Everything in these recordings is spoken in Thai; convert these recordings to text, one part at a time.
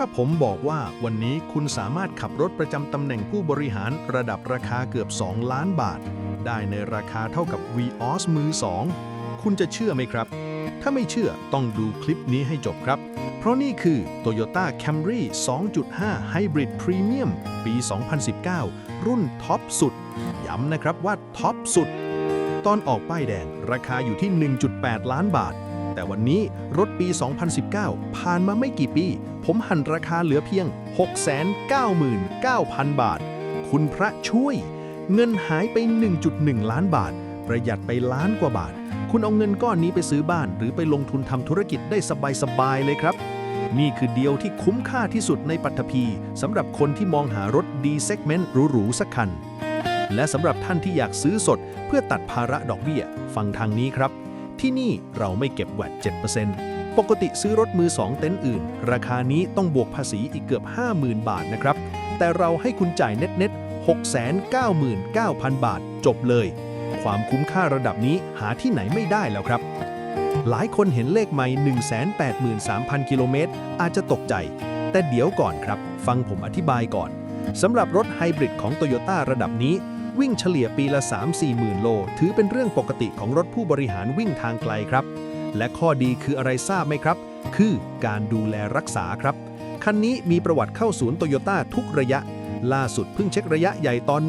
ถ้าผมบอกว่าวันนี้คุณสามารถขับรถประจำตำแหน่งผู้บริหารระดับราคาเกือบ 2 ล้านบาท ได้ในราคาเท่ากับ VOS มือ 2 คุณจะเชื่อไหมครับ ถ้าไม่เชื่อต้องดูคลิปนี้ให้จบครับ เพราะนี่คือ Toyota Camry 2.5 Hybrid Premium ปี 2019 รุ่นท็อปสุด ย้ำนะครับว่าท็อปสุด ตอนออกป้ายแดงราคาอยู่ที่ 1.8 ล้านบาท แต่วันนี้รถปี 2019 ผ่านมาไม่กี่ปี ผมหันราคาเหลือเพียง 699,000 บาท คุณพระช่วย เงินหายไป 1.1 ล้านบาท ประหยัดไปล้านกว่าบาท คุณเอาเงินก้อนนี้ไปซื้อบ้านหรือไปลงทุนทำธุรกิจได้สบายๆเลยครับนี่คือเดียวที่คุ้มค่าที่สุดในปัตตภีสำหรับคนที่มองหารถ D segment หรูๆสักคัน และสำหรับท่านที่อยากซื้อสด เพื่อตัดภาระดอกเบี้ย ฟังทางนี้ครับ ที่นี่เราไม่เก็บแวด7%ปกติซื้อรถมือ 2 เต็นท์อื่น ราคานี้ต้องบวกภาษีอีกเกือบ 50,000 บาทนะครับ แต่เราให้คุณจ่ายเน็ตเน็ต699,000 บาท จบเลย ความคุ้มค่าระดับนี้หาที่ไหนไม่ได้แล้วครับ หลายคนเห็นเลขไม่ 183,000 กิโลเมตรอาจจะตกใจ แต่เดี๋ยวก่อนครับ ฟังผมอธิบายก่อนสำหรับรถไฮบริดของ Toyota ระดับนี้ วิ่งเฉลี่ยปีละ 3-4หมื่นโล ถือเป็นเรื่องปกติของรถผู้บริหารวิ่งทางไกลครับ และข้อดีคืออะไรทราบไหมครับ คือการดูแลรักษาครับ คันนี้มีประวัติเข้าศูนย์โตโยต้าทุกระยะ ล่าสุดเพิ่งเช็คระยะใหญ่ตอน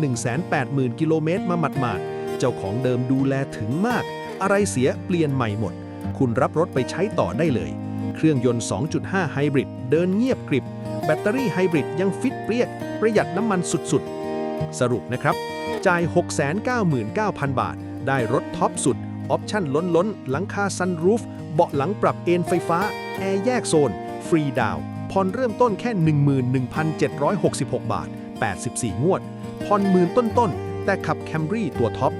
180,000 กิโลเมตรมาหมาดๆ เจ้าของเดิมดูแลถึงมาก อะไรเสียเปลี่ยนใหม่หมด คุณรับรถไปใช้ต่อได้เลย เครื่องยนต์ 2.5 ไฮบริดเดินเงียบกริบ แบตเตอรี่ไฮบริดยังฟิตเปรี้ยกประหยัดน้ำมันสุดๆ สรุปนะครับ จ่าย 699,000 บาท ได้รถท็อปสุด ออปชั่นล้นๆหลังคาซันรูฟ เบาะหลังปรับเอนไฟฟ้า แอร์แยกโซน ฟรีดาวน์ผ่อนเริ่มต้นแค่ 11,766 บาท 84 งวดผ่อนหมื่นต้นๆ แต่ขับแคมรี่ตัวท็อป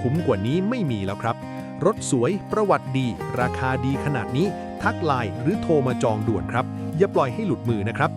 คุ้มกว่านี้ไม่มีแล้วครับ รถสวยประวัติดี ราคาดีขนาดนี้ ทักไลน์หรือโทรมาจองด่วนครับ อย่าปล่อยให้หลุดมือนะครับ